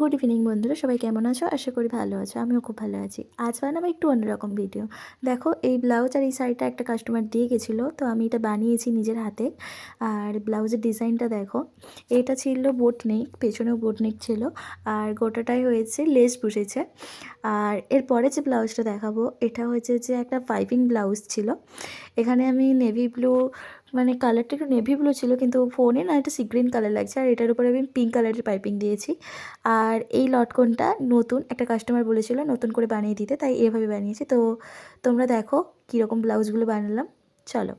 Good evening বন্ধুরা। সবাই কেমন আছো? আশা করি ভালো আছো। আমিও খুব ভালো আছি। আজ বানাবো একটু অন্যরকম ভিডিও দেখো, এই ব্লাউজ আর এই শাড়িটা একটা কাস্টমার দিয়ে গেছিল, তো আমি এটা বানিয়েছি নিজের হাতে। আর ব্লাউজের ডিজাইনটা দেখো, এটা ছিল বোট নেক পেছনেও বোট নেক ছিল। আর গোটাটাই হয়েছে লেস বসেছে। আর এরপরে যে ব্লাউজটা দেখাবো, এটা হয়েছে যে একটা পাইপিং ব্লাউজ ছিল। এখানে আমি নেভি ব্লু মানে কালারটা একটু নেভি ব্লু ছিল, কিন্তু ফোনে না এটা সি গ্রিন কালার লাগছে, আর এটার উপরে আমি পিঙ্ক কালারের পাইপিং দিয়েছি। আর এই লটকনটা নতুন, একটা কাস্টমার বলেছিল নতুন করে বানিয়ে দিতে, তাই এভাবে বানিয়েছি। তো তোমরা দেখো কীরকম ব্লাউজগুলো বানালাম, চলো।